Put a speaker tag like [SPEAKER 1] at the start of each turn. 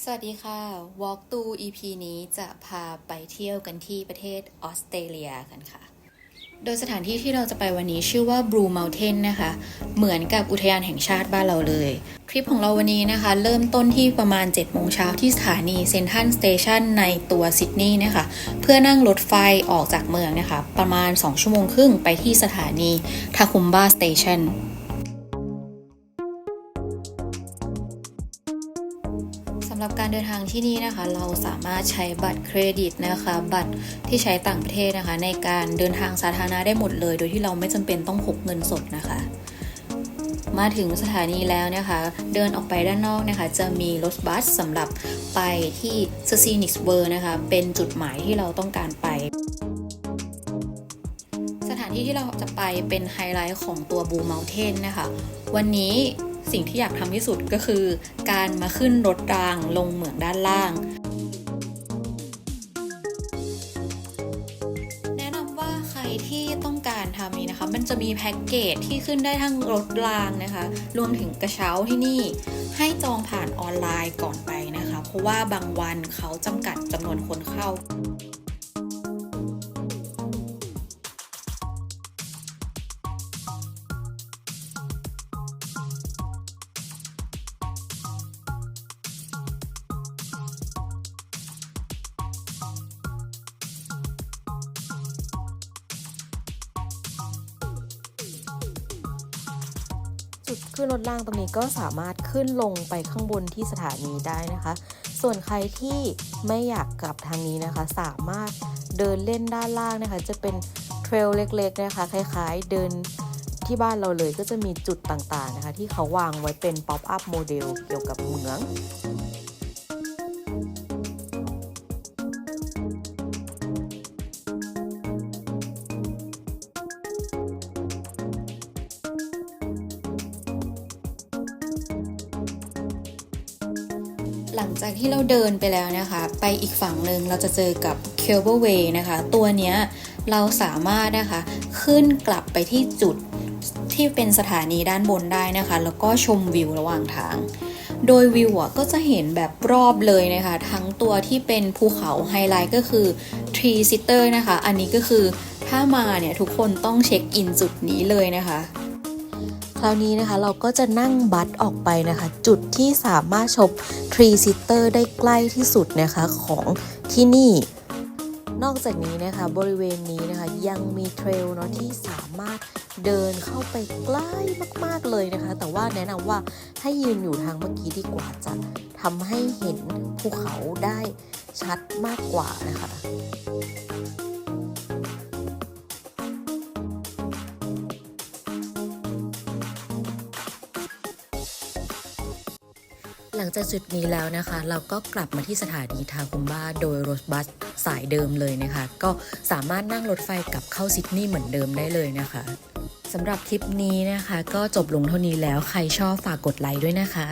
[SPEAKER 1] สวัสดีค่ะ Walk to EP นี้จะพาไปเที่ยวกันที่ประเทศออสเตรเลียกันค่ะ โดยสถานที่ที่เราจะไปวันนี้ชื่อว่า Blue Mountain นะคะ เหมือนกับอุทยานแห่งชาติบ้านเราเลย ทริปของเราวันนี้นะคะ เริ่มต้นที่ประมาณ 7 โมงเช้าที่สถานีเซนทันสเตชันในตัวซิดนีย์นะคะ เพื่อนั่งรถไฟออกจากเมืองนะคะ ประมาณ 2 ชั่วโมงครึ่งไปที่สถานีทาคุมบาสเตชัน หรับการเดินทางที่นี่นะคะ เราสามารถใช้บัตรเครดิตนะคะ บัตรที่ใช้ต่างประเทศนะคะ ในการเดินทางสาธารณะได้หมดเลย โดยที่เราไม่จำเป็นต้องพกเงินสดนะคะ มาถึงสถานีแล้วนะคะ เดินออกไปด้านนอกนะคะ จะมีรถบัสสำหรับไปที่ซซีนิกส์เบอร์นะคะ เป็นจุดหมายที่เราต้องการไปสถานที่ที่เราจะไปเป็นไฮไลท์ของตัวบูม u n เทนนะคะ วันนี้ สิ่งที่อยากทำที่สุดก็คือ การมาขึ้นรถรางลงเหมืองด้านล่าง แนะนำว่าใครที่ต้องการทำนี้นะคะ มันจะมีแพ็กเกจที่ขึ้นได้ทั้งรถรางนะคะ รวมถึงกระเช้าที่นี่ให้จองผ่านออนไลน์ก่อนไปนะคะ เพราะว่าบางวันเขาจำกัดจำนวนคนเข้า
[SPEAKER 2] จุดขึ้นรถล่างตรงนี้ก็สามารถขึ้นลงไปข้างบนที่สถานีได้นะคะ ส่วนใครที่ไม่อยากกลับทางนี้นะคะ สามารถเดินเล่นด้านล่างนะคะ จะเป็นเทรลเล็กๆนะคะคล้ายๆ เดินที่บ้านเราเลยก็จะมีจุดต่างๆนะคะ ที่เขาวางไว้เป็นป๊อปอัพโมเดลเกี่ยวกับเหมือง
[SPEAKER 1] หลังจากที่เราเดินไปแล้วนะคะ ไปอีกฝั่งหนึ่งเราจะเจอกับ Cable Way นะคะ ตัวเนี้ยเราสามารถนะคะขึ้นกลับไปที่จุดที่เป็นสถานีด้านบนได้นะคะ แล้วก็ชมวิวระหว่างทาง โดยวิวอะก็จะเห็นแบบรอบเลยนะคะ ทั้งตัวที่เป็นภูเขาไฮไลท์ก็คือ Tree Sitter นะคะ อันนี้ก็คือถ้ามาเนี่ยทุกคนต้องเช็คอินจุดนี้เลยนะคะ
[SPEAKER 2] ราวนี้นะคะเราก็จะนั่งบัสออกไปนะคะ จุดที่สามารถชมทรีซิเตอร์ได้ใกล้ที่สุดนะคะของที่นี่ นอกจากนี้นะคะบริเวณนี้นะคะยังมีเทรลเนาะที่สามารถเดินเข้าไปใกล้มาก ๆ เลยนะคะ แต่ว่าแนะนำว่าให้ยืนอยู่ทางเมื่อกี้ดีกว่าจะทำให้เห็นภูเขาได้ชัดมากกว่านะคะ ลังจากจุดนี้แล้วนะคะ เราก็กลับมาที่สถานีทาคุมบ้าโดยรถบัสสายเดิมเลยนะคะ ก็สามารถนั่งรถไฟกลับเข้าซิดนีย์เหมือนเดิมได้เลยนะคะสำหรับทริปนี้นะคะ ก็จบลงเท่านี้แล้วใครชอบฝากกดไลค์ด้วยนะคะ